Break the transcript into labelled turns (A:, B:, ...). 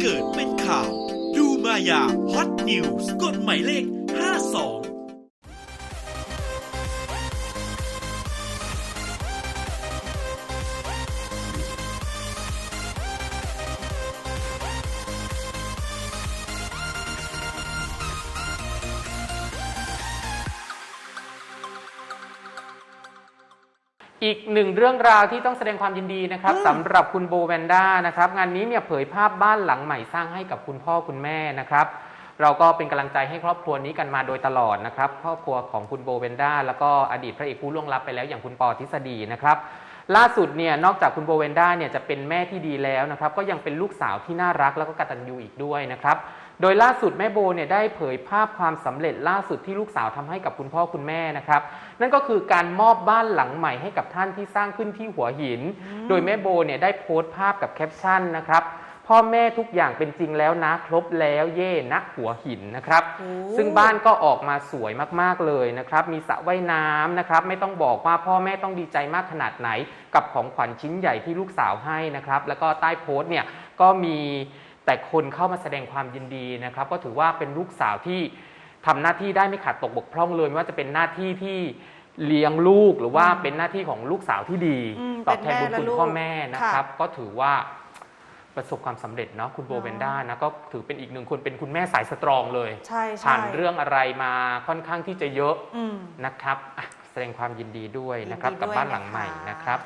A: เกิดเป็นข่าว ดูมายาฮอตนิวส์กดหมายเลข 52
B: อีกหนึ่งเรื่องราวที่ต้องแสดงความยินดีนะครับสำหรับคุณโบแวนด้านะครับ งานนี้เนี่ยเผยภาพบ้านหลังใหม่สร้างให้กับคุณพ่อคุณแม่นะครับ เราก็เป็นกำลังใจให้ครอบครัวนี้กันมาโดยตลอดนะครับครอบครัวของคุณโบเวนด้าแล้วก็อดีตพระเอกผู้ล่วงลับไปแล้วอย่างคุณปอทฤษฎีนะครับล่าสุดเนี่ยนอกจากคุณโบเวนด้าเนี่ยจะเป็นแม่ที่ดีแล้วนะครับก็ยังเป็นลูกสาวที่น่ารักแล้วก็กตัญญูอีกด้วยนะครับโดยล่าสุดแม่โบเนี่ยได้เผยภาพความสำเร็จล่าสุดที่ลูกสาวทำให้กับคุณพ่อคุณแม่นะครับนั่นก็คือการมอบบ้านหลังใหม่ให้กับท่านที่สร้างขึ้นที่หัวหิน โดยแม่โบเนี่ยได้โพสต์ภาพกับแคปชั่นนะครับ พ่อแม่ทุกอย่างเป็นจริงแล้วนะ ครบแล้วเย่นะหัวหินนะครับ
C: โอ้
B: ซึ่งบ้านก็ออกมาสวยมากๆเลยนะครับ มีสระว่ายน้ำนะครับ ไม่ต้องบอกว่าพ่อแม่ต้องดีใจมากขนาดไหน กับของขวัญชิ้นใหญ่ที่ลูกสาวให้นะครับ แล้วก็ใต้โพสต์เนี่ยก็มีแต่คนเข้ามาแสดงความยินดีนะครับ ก็ถือว่าเป็นลูกสาวที่ทำหน้าที่ได้ไม่ขาดตกบกพร่องเลยไม่ว่าจะเป็นหน้าที่ที่เลี้ยงลูกหรือว่าเป็นหน้าที่ของลูกสาวที่ดี
C: อืม
B: ตอบแทนบุญ
C: เป็นแม่และ
B: คุณ
C: ลูก
B: พ่อแม่นะครับ
C: ค่ะ
B: ก็ถือว่า ประสบความสำเร็จเนาะคุณโบ
C: เนาะ
B: เวนด้านะก็ถือเป็นอีกหนึ่งคนเป็นคุณแม่สายสตรองเลย
C: ใช่ใช่
B: ผ่านเรื่องอะไรมาค่อนข้างที่จะเยอะ
C: อืม
B: นะครับอะแสดงความยินดีด้วยนะครับ
C: ยินดี
B: กับ
C: ด้วย
B: บ้านหลัง
C: นะคะ
B: ใหม่นะครับ